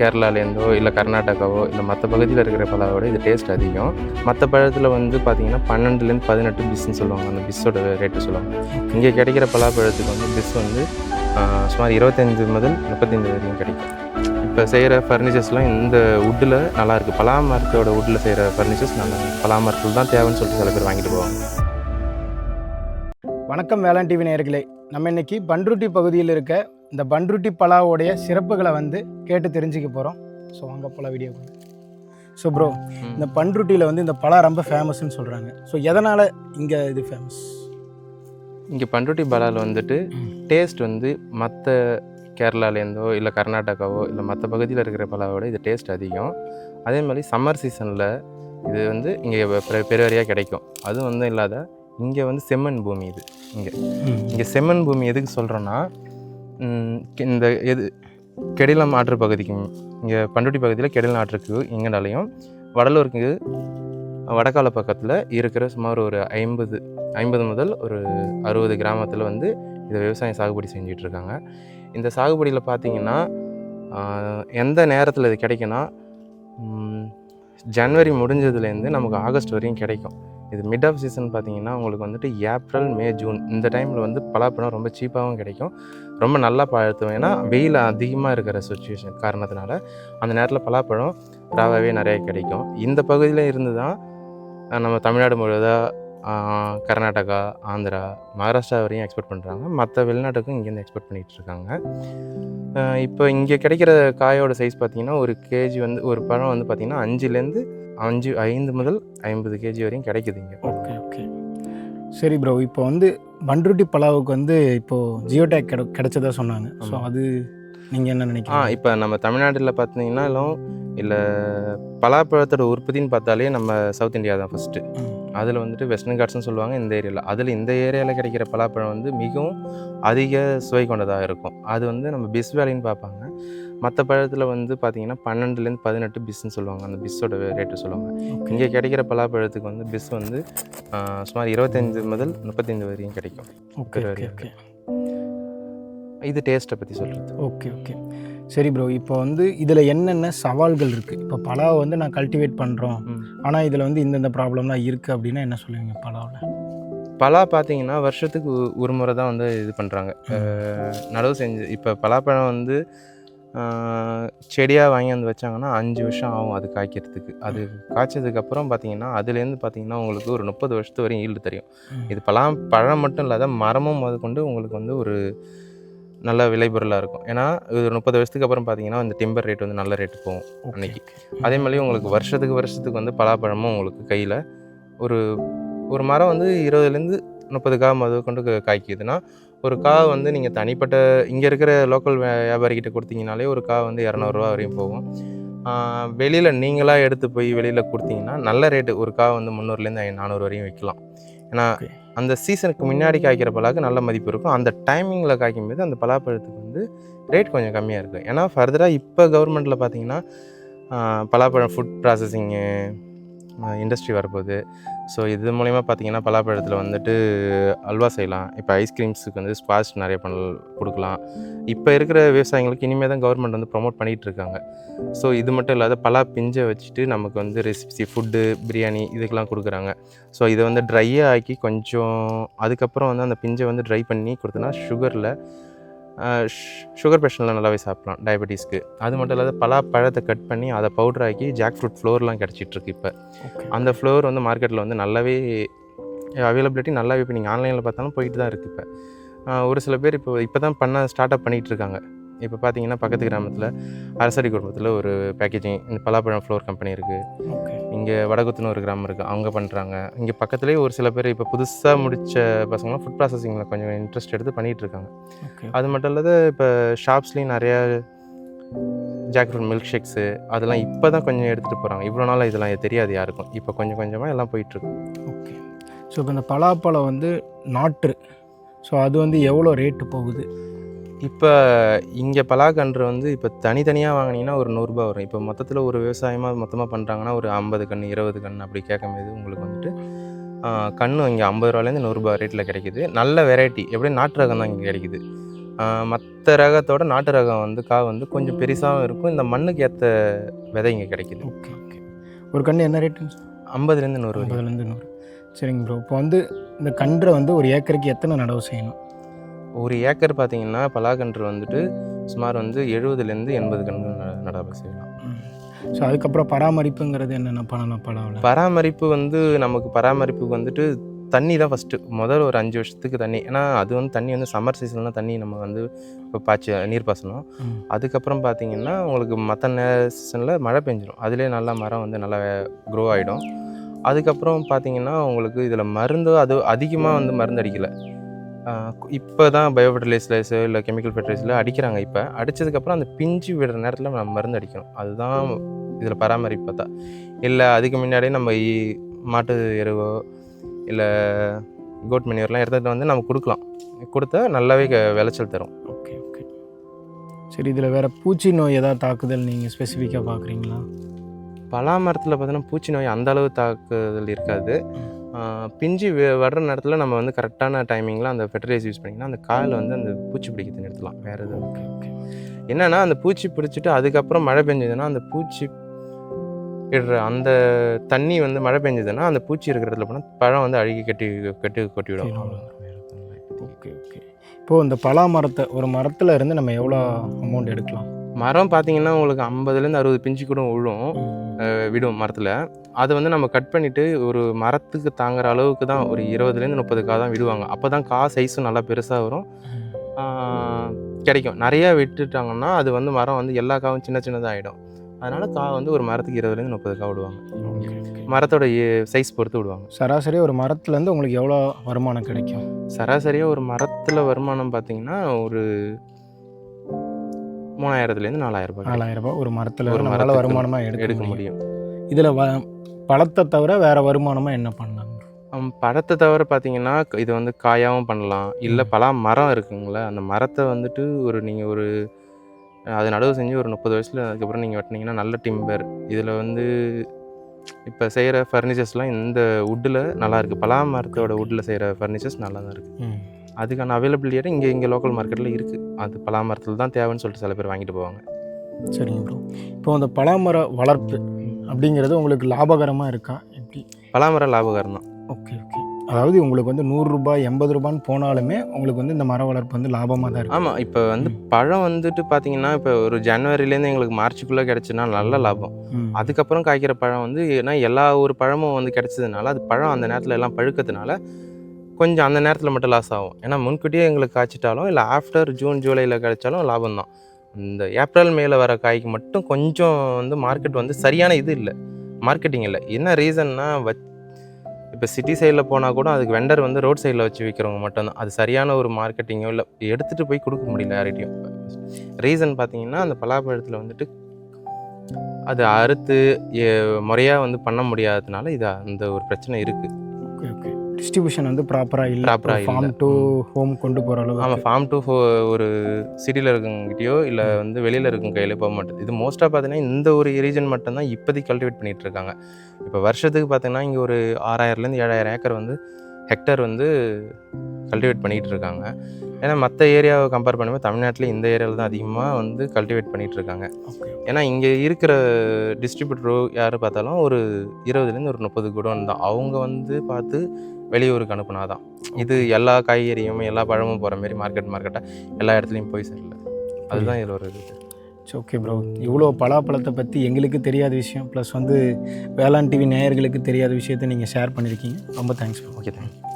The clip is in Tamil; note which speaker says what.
Speaker 1: கேரளாலேருந்தோ இல்லை கர்நாடகாவோ இல்லை மற்ற பகுதியில் இருக்கிற பலாவோட இது டேஸ்ட் அதிகம். மற்ற பழத்தில் வந்து பார்த்தீங்கன்னா பன்னெண்டுலேருந்து பதினெட்டு பிஸ்ன்னு சொல்லுவாங்க. அந்த பிஸ்ஸோட ரேட்டு சொல்லுவாங்க. இங்கே கிடைக்கிற பலாப்பழத்துக்கு வந்து பிஸ் வந்து சுமார் இருபத்தஞ்சு முதல் முப்பத்தஞ்சு வரைக்கும் கிடைக்கும். இப்போ செய்கிற ஃபர்னிச்சர்ஸ்லாம் இந்த வுட்டில் நல்லாயிருக்கு பலா மரத்தோட செய்கிற ஃபர்னிச்சர்ஸ் நல்லா இருக்கு. பலா மரத்தில் தான் தேவைன்னு சொல்லிட்டு சில பேர் வாங்கிட்டு போவாங்க.
Speaker 2: வணக்கம் வேளாண் டிவி நேர்களே நம்ம இன்னைக்கு பண்ருட்டி பகுதியில் இருக்க இந்த பன்ருட்டி பலாவோடைய சிறப்புகளை வந்து கேட்டு தெரிஞ்சுக்க போகிறோம் ஸோ வாங்க பல வீடியோ ஸோ ப்ரோ இந்த பன்ருட்டியில் வந்து இந்த பலா ரொம்ப ஃபேமஸ்ன்னு சொல்கிறாங்க ஸோ எதனால் இங்கே இது ஃபேமஸ்
Speaker 1: இங்கே பண்ருட்டி பலாவில் வந்துட்டு டேஸ்ட் வந்து மற்ற கேரளாலேருந்தோ இல்லை கர்நாடகாவோ இல்லை மற்ற பகுதியில் இருக்கிற பலாவோட இது டேஸ்ட் அதிகம். அதே மாதிரி சம்மர் சீசனில் இது வந்து இங்கே பெருவரையாக கிடைக்கும். அதுவும் வந்து இல்லாத இங்கே வந்து செம்மண் பூமி இது. இங்கே. இங்கே செம்மண் பூமி எதுக்கு சொல்கிறோன்னா இந்த எது கெடிலம் ஆற்று பகுதிக்கும் இங்கே பண்ருட்டி பகுதியில் கெடிலம் ஆற்றுக்கு இங்கனாலையும் வடலூருக்கு வடக்கால பக்கத்தில் இருக்கிற சுமார் ஒரு ஐம்பது ஐம்பது முதல் ஒரு அறுபது கிராமத்தில் வந்து இதை விவசாயம் சாகுபடி செஞ்சுட்டு இருக்காங்க இந்த சாகுபடியில் பார்த்திங்கன்னா எந்த நேரத்தில் இது கிடைக்குன்னா ஜனவரி முடிஞ்சதுலேருந்து நமக்கு ஆகஸ்ட் வரையும் கிடைக்கும். இது மிட் ஆஃப் சீசன் பார்த்தீங்கன்னா உங்களுக்கு வந்துட்டு ஏப்ரல் மே ஜூன் இந்த டைமில் வந்து பலாப்பழம் ரொம்ப சீப்பாகவும் கிடைக்கும். ரொம்ப நல்லா பழுத்தும் ஏன்னா வெயில் அதிகமாக இருக்கிற சுச்சுவேஷன் காரணத்தினால அந்த நேரத்தில் பலாப்பழம் ராவாகவே நிறைய கிடைக்கும். இந்த பகுதியில் இருந்து தான் நம்ம தமிழ்நாடு முழுவதாக கர்நாடகா ஆந்திரா மகாராஷ்டிரா வரையும் எக்ஸ்போர்ட் பண்ணுறாங்க மற்ற வெளிநாட்டுக்கும் இங்கேருந்து எக்ஸ்போர்ட் பண்ணிகிட்டு இருக்காங்க. இப்போ இங்கே கிடைக்கிற காயோட சைஸ் பார்த்திங்கன்னா ஒரு கேஜி வந்து ஒரு பழம் வந்து பார்த்திங்கன்னா அஞ்சுலேருந்து அஞ்சு ஐந்து முதல் ஐம்பது கேஜி வரையும் கிடைக்குது இங்கே
Speaker 2: ஓகே ஓகே சரி ப்ரோ இப்போ வந்து பன்ருட்டி பலாவுக்கு வந்து இப்போது ஜியோடேக் கிட கிடைச்சதா சொன்னாங்க. ஸோ. அது நீங்கள் என்ன
Speaker 1: ஆ
Speaker 2: நினைக்கிறீங்க
Speaker 1: இப்போ நம்ம தமிழ்நாட்டில் பார்த்தீங்கன்னாலும் இல்லை பலாப்பழத்தோட உற்பத்தின்னு பார்த்தாலே நம்ம சவுத் இந்தியா தான் ஃபஸ்ட்டு. அதில் வந்துட்டு வெஸ்டர்ன் காட்ஸ்னு சொல்லுவாங்க இந்த ஏரியாவில் அதில் இந்த ஏரியாவில் கிடைக்கிற பலாப்பழம் வந்து மிகவும் அதிக சுவை கொண்டதாக இருக்கும். அது வந்து நம்ம பிஸ் வேலைன்னு பார்ப்பாங்க. மற்ற பழத்தில் வந்து பார்த்தீங்கன்னா பன்னெண்டுலேருந்து பதினெட்டு பிஸ்ன்னு சொல்லுவாங்க. அந்த பிஸ்ஸோட ரேட்டு சொல்லுவாங்க. இங்கே கிடைக்கிற பலாப்பழத்துக்கு வந்து பிஸ் வந்து சுமார் இருபத்தஞ்சு முதல் முப்பத்தைந்து வரையும் கிடைக்கும்.
Speaker 2: ஓகே ஓகே
Speaker 1: இது டேஸ்ட்டை பற்றி சொல்கிறது
Speaker 2: ஓகே ஓகே. சரி ப்ரோ இப்போ வந்து இதில் என்னென்ன சவால்கள் இருக்குது இப்போ பலாவை வந்து நான் கல்டிவேட் பண்ணுறோம். ஆனால் இதில் வந்து இந்தந்த ப்ராப்ளம்லாம் இருக்குது அப்படின்னா என்ன சொல்லுவீங்க பலாவில்?
Speaker 1: பலா பார்த்தீங்கன்னா வருஷத்துக்கு ஒரு முறை தான் வந்து இது பண்ணுறாங்க நடவு செஞ்சு இப்போ பலாப்பழம் வந்து செடியாக வாங்கி வந்து வச்சாங்கன்னா அஞ்சு வருஷம் ஆகும் அது காய்க்கிறதுக்கு அது காய்ச்சதுக்கப்புறம் பார்த்தீங்கன்னா அதுலேருந்து பார்த்தீங்கன்னா உங்களுக்கு ஒரு முப்பது வருஷத்து வரையும் ஈல்டு தெரியும். இது பலா பழம் மட்டும் இல்லாத மரமும் முதற்கொண்டு உங்களுக்கு வந்து ஒரு நல்ல விளைபொருளாக இருக்கும் ஏன்னா இது ஒரு முப்பது வருஷத்துக்கு அப்புறம் பார்த்தீங்கன்னா இந்த டிம்பர் ரேட் வந்து நல்ல ரேட்டு போகும் அன்னைக்கு. அதே மாதிரி உங்களுக்கு வருஷத்துக்கு வருஷத்துக்கு வந்து பலாப்பழமும் உங்களுக்கு கையில் ஒரு ஒரு மரம் வந்து இருபதுலேருந்து முப்பது கா மது கொண்டு காய்க்குதுன்னா ஒரு கா வந்து நீங்கள் தனிப்பட்ட இங்கே இருக்கிற லோக்கல் வியாபாரிகிட்ட கொடுத்தீங்கனாலே ஒரு கா வந்து இரநூறுவா வரையும் போகும். வெளியில் நீங்களாக எடுத்து போய் வெளியில் கொடுத்தீங்கன்னா நல்ல ரேட்டு ஒரு கா வந்து முந்நூறுலேருந்து நானூறு வரையும் விற்கலாம் ஏன்னா. அந்த சீசனுக்கு முன்னாடி காய்க்கிற பலாக்கு நல்ல மதிப்பு இருக்கும். அந்த டைமிங்கில் காய்க்கும் போது அந்த பலாப்பழத்துக்கு வந்து ரேட் கொஞ்சம் கம்மியாக இருக்குது ஏன்னா ஃபர்தராக இப்போ கவர்மெண்ட்டில் பார்த்தீங்கன்னா பலாப்பழம் ஃபுட் ப்ராசஸிங்கு இண்டஸ்ட்ரி வரப்போகுது. ஸோ இது மூலிமா பார்த்தீங்கன்னா பலாப்பழத்தில் வந்துட்டு அல்வா செய்யலாம். இப்போ ஐஸ்கிரீம்ஸுக்கு வந்து ஸ்பாஸ் நிறைய பண்ண கொடுக்கலாம். இப்போ இருக்கிற விவசாயிங்களுக்கு இனிமேல் தான் கவர்மெண்ட் வந்து ப்ரொமோட் பண்ணிகிட்டு இருக்காங்க. ஸோ இது மட்டும் இல்லாத பலா பிஞ்சை வச்சுட்டு நமக்கு வந்து ரெசிபி ஃபுட்டு பிரியாணி இதுக்கெல்லாம் கொடுக்குறாங்க. ஸோ இதை வந்து ட்ரையாக ஆக்கி கொஞ்சம் அதுக்கப்புறம் வந்து அந்த பிஞ்சை வந்து ட்ரை பண்ணி கொடுத்தோன்னா சுகரில் சுகர் பேஷண்ட்டில் நல்லாவே சாப்பிடலாம் டயபெட்டிஸ்க்கு அது மட்டும் இல்லாத பலா பழத்தை கட் பண்ணி அதை பவுடர் ஆக்கி ஜாக் ஃப்ரூட் ஃப்ளோர்லாம் கிடச்சிட்ருக்கு இப்போ. அந்த ஃப்ளோர் வந்து மார்க்கெட்டில் வந்து நல்லாவே அவைலபிலிட்டி நல்லாவே இப்போ நீங்கள் ஆன்லைனில் பார்த்தாலும் போயிட்டு தான் இருக்குது இப்போ. ஒரு சில பேர் இப்போ இப்போ தான் பண்ண ஸ்டார்ட் அப் பண்ணிகிட்டு இருக்காங்க. இப்போ பார்த்தீங்கன்னா பக்கத்து கிராமத்தில் அரசடி குடும்பத்தில் ஒரு பேக்கேஜிங் இந்த பலாப்பழம் ஃப்ளோர் கம்பெனி இருக்குது இங்கே வடகுத்துன்னு ஒரு கிராமம் இருக்குது அவங்க பண்ணுறாங்க இங்கே பக்கத்துலேயே ஒரு சில பேர் இப்போ புதுசாக முடித்த பசங்களாம் ஃபுட் ப்ராசஸிங்கில் கொஞ்சம் இன்ட்ரெஸ்ட் எடுத்து பண்ணிகிட்டு இருக்காங்க.
Speaker 2: ஓகே
Speaker 1: அது மட்டும் இல்லாத இப்போ ஷாப்ஸ்லேயும் நிறையா ஜாக்ஃப்ரூட் மில்க் ஷேக்ஸு அதெல்லாம் இப்போ தான் கொஞ்சம் எடுத்துகிட்டு போகிறாங்க இவ்வளோ நாள் இதெல்லாம் தெரியாது யாருக்கும். இப்போ கொஞ்சம் கொஞ்சமாக எல்லாம் போயிட்டுருக்கு
Speaker 2: ஓகே ஸோ இப்போ இந்த பலாப்பழம் வந்து நாட்டு ஸோ அது வந்து எவ்வளோ ரேட்டு போகுது?
Speaker 1: இப்போ இங்கே பலாக்கன்று வந்து இப்போ தனித்தனியாக வாங்கினீங்கன்னா ஒரு நூறுரூபா வரும். இப்போ மொத்தத்தில் ஒரு விவசாயமாக மொத்தமாக பண்ணுறாங்கன்னா ஒரு ஐம்பது கன்று இருபது கன்று அப்படி கேட்கும்போது உங்களுக்கு வந்துட்டு கன்று இங்கே ஐம்பது ரூபாலேருந்து நூறுரூபா ரேட்டில் கிடைக்குது. நல்ல வெரைட்டி எப்படியும் நாட்டு ரகம் தான் இங்கே கிடைக்குது. மற்ற ரகத்தோட நாட்டு ரகம் வந்து கா வந்து கொஞ்சம் பெருசாகவும் இருக்கும். இந்த மண்ணுக்கு ஏற்ற விதை இங்கே கிடைக்குது.
Speaker 2: Okay okay. ஒரு கன்று என்ன சார்
Speaker 1: ஐம்பதுலேருந்து நூறு
Speaker 2: ஐம்பதுலேருந்து நூறு. சரிங்க ப்ரோ இப்போ வந்து இந்த கன்றை வந்து ஒரு ஏக்கருக்கு எத்தனை நடவு செய்யணும்?
Speaker 1: ஒரு ஏக்கர் பார்த்தீங்கன்னா பலாக்கன்று வந்துட்டு சுமார் வந்து எழுபதுலேருந்து எண்பது கன்று நடவு செய்யலாம்.
Speaker 2: ஸோ அதுக்கப்புறம் பராமரிப்புங்கிறது என்னென்ன பண்ணணும் பழவில்
Speaker 1: பராமரிப்பு வந்து நமக்கு பராமரிப்புக்கு வந்துட்டு தண்ணி தான் ஃபஸ்ட்டு முதல் ஒரு அஞ்சு வருஷத்துக்கு தண்ணி. ஏன்னா அது வந்து தண்ணி வந்து சம்மர் சீசன்லாம் தண்ணி நம்ம வந்து இப்போ பாய்ச்ச நீர் பாசனம். அதுக்கப்புறம் பார்த்தீங்கன்னா உங்களுக்கு மற்ற நே சீசனில் மழை பெஞ்சிரும். அதிலே நல்லா மரம் வந்து நல்லா க்ரோ ஆகிடும் அதுக்கப்புறம் பார்த்தீங்கன்னா உங்களுக்கு இதில் மருந்து அது அதிகமாக வந்து மருந்து அடிக்கலை. இப்போ தான் பயோ ஃபெர்டிலைசர்ஸோ இல்லை கெமிக்கல் ஃபெர்டிலைசரில் அடிக்கிறாங்க இப்போ. அடித்ததுக்கப்புறம் அந்த பிஞ்சு விடுற நேரத்தில் நம்ம மருந்து அடிக்கணும். அதுதான் இதில் பராமரிப்பு பார்த்தா இல்லை அதுக்கு முன்னாடியே நம்ம மாட்டு எருவோ இல்லை கோட் மணியூர்லாம் எடுத்துகிட்டு வந்து நம்ம கொடுக்கலாம். கொடுத்தா நல்லாவே விளைச்சல் தரும்.
Speaker 2: Okay okay. சரி இதில் வேறு பூச்சி நோய் ஏதாவது தாக்குதல் நீங்கள் ஸ்பெசிஃபிக்காக பார்க்குறீங்களா
Speaker 1: பலா மரத்தில் பார்த்தீங்கன்னா பூச்சி நோய் அந்த அளவு தாக்குதல் இருக்காது. பிஞ்சு வர்ற நேரத்தில் நம்ம வந்து கரெக்டான டைமிங்கில் அந்த ஃபெர்டிலைஸ் யூஸ் பண்ணிங்கன்னா அந்த காயில் வந்து அந்த பூச்சி பிடிக்கிறது நிறுத்தலாம் வேறு எதுவும் என்னன்னா அந்த பூச்சி பிடிச்சிட்டு அதுக்கப்புறம் மழை பெஞ்சதுன்னா அந்த பூச்சி இடுற அந்த தண்ணி வந்து மழை பெஞ்சதுன்னா அந்த பூச்சி இருக்கிற இடத்துல போனால் பழம் வந்து அழுகி கட்டி கட்டி கொட்டிவிடும்
Speaker 2: ஓகே ஓகே. இப்போது இந்த பலா மரத்தை ஒரு மரத்தில் இருந்து நம்ம எவ்வளோ அமௌண்ட் எடுக்கலாம்?
Speaker 1: மரம் பார்த்தீங்கன்னா உங்களுக்கு ஐம்பதுலேருந்து அறுபது பிஞ்சு கூட விழும் விடும் மரத்தில். அதை வந்து நம்ம கட் பண்ணிவிட்டு ஒரு மரத்துக்கு தாங்குற அளவுக்கு தான் ஒரு இருபதுலேருந்து முப்பது கா தான் விடுவாங்க. அப்போ தான் கா சைஸும் நல்லா பெருசாக வரும். கிடைக்கும். நிறைய விட்டுட்டாங்கன்னா அது வந்து மரம் வந்து எல்லா காவும் சின்ன சின்னதாக ஆகிடும் அதனால் கா வந்து ஒரு மரத்துக்கு இருபதுலேருந்து முப்பது கா விடுவாங்க. மரத்தோட சைஸ் பொறுத்து விடுவாங்க.
Speaker 2: சராசரி ஒரு மரத்துலேருந்து உங்களுக்கு எவ்வளோ வருமானம் கிடைக்கும்?
Speaker 1: சராசரியாக ஒரு மரத்தில் வருமானம் பார்த்தீங்கன்னா ஒரு மூணாயிரத்துலேருந்து நாலாயிரம் ரூபாய்.
Speaker 2: நாலாயிரம் ரூபாய் ஒரு மரத்தில்
Speaker 1: ஒரு மரத்துக்கு
Speaker 2: வருமானமாக எடுக்க
Speaker 1: எடுக்க
Speaker 2: முடியும். இதில் வ பழத்தை தவிர வேறு வருமானமாக என்ன பண்ணலாம்?
Speaker 1: பழத்தை தவிர பார்த்தீங்கன்னா இது வந்து காயாகவும் பண்ணலாம். இல்லை பலா மரம் இருக்குங்களே அந்த மரத்தை வந்துட்டு ஒரு நீங்கள் ஒரு அது நடவு செஞ்சு ஒரு முப்பது வயசில் அதுக்கப்புறம் நீங்கள் வெட்டினீங்கன்னா நல்ல டிம்பர் இதில் வந்து இப்போ செய்கிற ஃபர்னிச்சர்ஸ்லாம் இந்த வுட்டில் நல்லா இருக்குது பலா மரத்தோட வுட்டில் செய்கிற ஃபர்னிச்சர்ஸ் நல்லா தான் இருக்குது அதுக்கான அவைலபிலிட்டியோட இங்கே இங்கே லோக்கல் மார்க்கெட்டில் இருக்குது அது பலா மரத்தில் தான் தேவைன்னு சொல்லிட்டு சில பேர் வாங்கிட்டு போவாங்க.
Speaker 2: சரிங்க ப்ரோ இப்போ அந்த பலாமர வளர்ப்பு அப்படிங்கிறது உங்களுக்கு லாபகரமாக இருக்கா? எப்படி?
Speaker 1: பலா மரம் லாபகரம் தான்.
Speaker 2: Okay okay. அதாவது உங்களுக்கு வந்து நூறுரூபா எண்பது ரூபான்னு போனாலுமே உங்களுக்கு வந்து இந்த மர வளர்ப்பு வந்து லாபமாக தான் இருக்கும்
Speaker 1: ஆமாம் இப்போ வந்து பழம் வந்துட்டு பார்த்தீங்கன்னா இப்போ ஒரு ஜனவரிலேருந்து எங்களுக்கு மார்ச்சுக்குள்ளே கிடச்சுன்னா நல்ல லாபம். அதுக்கப்புறம் காய்க்கிற பழம் வந்து ஏன்னா எல்லா ஒரு பழமும் வந்து கிடைச்சதுனால அது பழம் அந்த நேரத்தில் எல்லாம் பழுக்கிறதுனால கொஞ்சம் அந்த நேரத்தில் மட்டும் லாஸ் ஆகும். ஏன்னா முன்கூட்டியே எங்களுக்கு காய்ச்சிட்டாலும் இல்லை ஆஃப்டர் ஜூன் ஜூலையில் கிடைச்சாலும் லாபம் தான் இந்த ஏப்ரல் மேல வர காய்க்கு மட்டும் கொஞ்சம் வந்து மார்க்கெட் வந்து சரியான இது இல்லை. மார்க்கெட்டிங் இல்லை. என்ன ரீசன்னா வச் இப்போ சிட்டி சைடில் போனால் கூட அதுக்கு வெண்டர் வந்து ரோட் சைடில் வச்சு விற்கிறவங்க மட்டும்தான். அது சரியான ஒரு மார்க்கெட்டிங்கோ இல்லை எடுத்துகிட்டு போய் கொடுக்க முடியல யார்கிட்டையும். ரீசன் பார்த்தீங்கன்னா அந்த பலாப்பழத்தில் வந்துட்டு அது அறுத்து முறையாக வந்து பண்ண முடியாததுனால இது அந்த ஒரு பிரச்சனை இருக்குது
Speaker 2: டிஸ்ட்ரிபியூஷன் வந்து ப்ராப்பராக இல்லை.
Speaker 1: இல்ல.
Speaker 2: ஃபார்ம் டு ஹோம் கொண்டு போகிற அளவு
Speaker 1: ஆமாம் ஃபார்ம் டு ஒரு சிட்டியில் இருக்கவங்ககிட்டயோ இல்லை வந்து வெளியில் இருக்கவங்க கையில போக மாட்டேது. இது மோஸ்ட்டாக பார்த்தீங்கன்னா இந்த ஒரு ரீஜன் மட்டும்தான் இப்போதைக்கு கல்டிவேட் பண்ணிட்டு இருக்காங்க. இப்போ வருஷத்துக்கு பார்த்தீங்கன்னா இங்கே ஒரு ஆறாயிரம்லேருந்து ஏழாயிரம் ஏக்கர் வந்து ஹெக்டர் வந்து கல்டிவேட் பண்ணிகிட்டு இருக்காங்க. ஏன்னா மற்ற ஏரியாவை கம்பேர் பண்ணும்போது தமிழ்நாட்டில் இந்த ஏரியாவில் தான் அதிகமாக வந்து கல்டிவேட்
Speaker 2: ஓகே
Speaker 1: ஏன்னா இங்கே இருக்கிற டிஸ்ட்ரிபியூட்டரோ யார் பார்த்தாலும் ஒரு இருபதுலேருந்து ஒரு முப்பது குடோன் தான். அவங்க வந்து பார்த்து வெளியூருக்கு அனுப்புனாதான். இது எல்லா காய்கறியும் எல்லா பழமும் போகிற மாதிரி மார்க்கெட் மார்க்கெட்டாக எல்லா இடத்துலையும் போய் சேரல. அதுதான் இதில் ஒரு இது.
Speaker 2: ஓகே ப்ரோ இவ்வளோ பலாப்பழத்தை பற்றி எங்களுக்கு தெரியாத விஷயம். ப்ளஸ் வந்து வேளாண் டிவி நேயர்களுக்கு தெரியாத விஷயத்தை நீங்கள் ஷேர் பண்ணியிருக்கீங்க ரொம்ப தேங்க்ஸ்
Speaker 1: ஓகே தேங்க்யூ